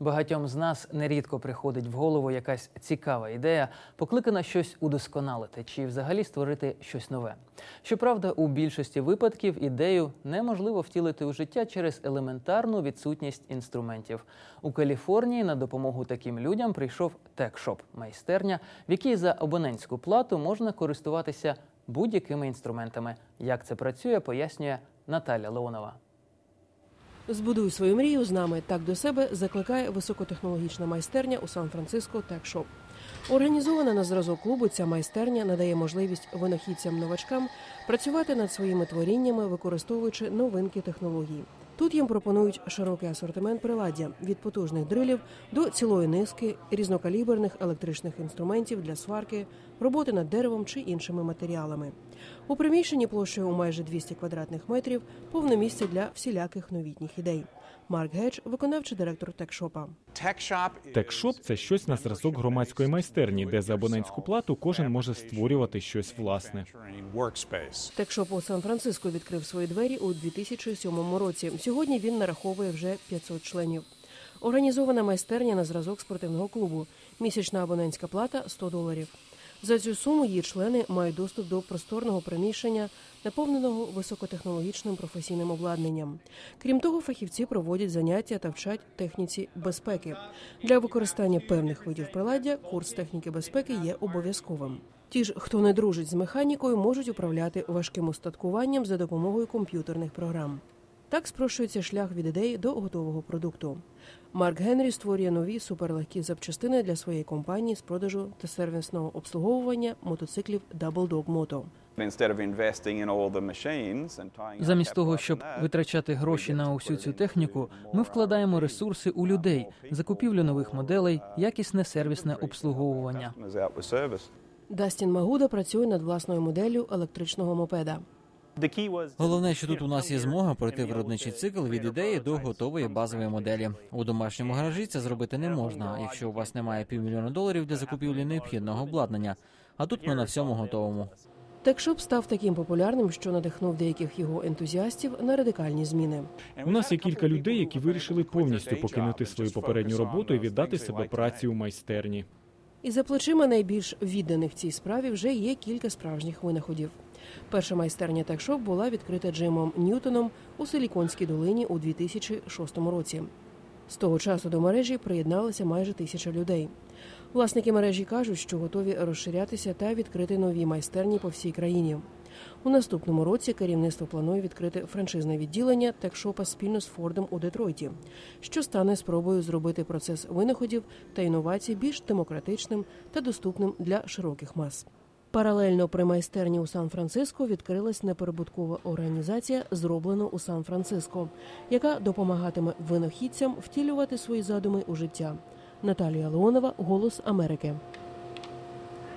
Багатьом з нас нерідко приходить в голову якась цікава ідея, покликана щось удосконалити чи взагалі створити щось нове. Щоправда, у більшості випадків ідею неможливо втілити у життя через елементарну відсутність інструментів. У Каліфорнії на допомогу таким людям прийшов текшоп майстерня, в якій за абонентську плату можна користуватися будь-якими інструментами. Як це працює, пояснює Наталя Леонова. Збудуй свою мрію з нами. Так до себе закликає високотехнологічна майстерня у Сан-Франциско Текшоп. Організована на зразок клубу, ця майстерня надає можливість винахідцям-новачкам працювати над своїми творіннями, використовуючи новинки технологій. Тут їм пропонують широкий асортимент приладдя від потужних дрилів до цілої низки різнокаліберних електричних інструментів для сварки, роботи над деревом чи іншими матеріалами. У приміщенні площею у майже 200 квадратних метрів повне місце для всіляких новітніх ідей. Марк Гедж, виконавчий директор текшопа. Текшоп це щось на зразок громадської майстерні, де за абонентську плату кожен може створювати щось власне. Текшоп у Сан-Франциско відкрив свої двері у 2007 році. Сьогодні він нараховує вже 500 членів. Організована майстерня на зразок спортивного клубу. Місячна абонентська плата 100 доларів. За цю суму її члени мають доступ до просторного приміщення, наповненого високотехнологічним професійним обладнанням. Крім того, фахівці проводять заняття та вчать техніці безпеки. Для використання певних видів приладдя курс техніки безпеки є обов'язковим. Ті ж, хто не дружить з механікою, можуть управляти важким устаткуванням за допомогою комп'ютерних програм. Так спрощується шлях від ідеї до готового продукту. Марк Генрі створює нові суперлегкі запчастини для своєї компанії з продажу та сервісного обслуговування мотоциклів Double Dog Moto. Замість того, щоб витрачати гроші на усю цю техніку, ми вкладаємо ресурси у людей, закупівлю нових моделей, якісне сервісне обслуговування. Дастін Магуда працює над власною моделлю електричного мопеда. Головне, що тут у нас є змога пройти виробничий цикл від ідеї до готової базової моделі. У домашньому гаражі це зробити не можна, якщо у вас немає півмільйона доларів для закупівлі необхідного обладнання. А тут ми на всьому готовому. Текшоп став таким популярним, що надихнув деяких його ентузіастів на радикальні зміни. У нас є кілька людей, які вирішили повністю покинути свою попередню роботу і віддати себе праці у майстерні. І за плечима найбільш відданих цій справі вже є кілька справжніх винаходів. Перша майстерня текшоп була відкрита Джимом Ньютоном у Силіконській долині у 2006 році. З того часу до мережі приєдналося майже тисяча людей. Власники мережі кажуть, що готові розширятися та відкрити нові майстерні по всій країні. У наступному році керівництво планує відкрити франшизне відділення текшопа спільно з Фордом у Детройті, що стане спробою зробити процес винаходів та інновацій більш демократичним та доступним для широких мас. Паралельно при майстерні у Сан-Франциско відкрилась неперебуткова організація Зроблено у Сан-Франциско, яка допомагатиме винахідцям втілювати свої задуми у життя. Наталія Леонова, Голос Америки.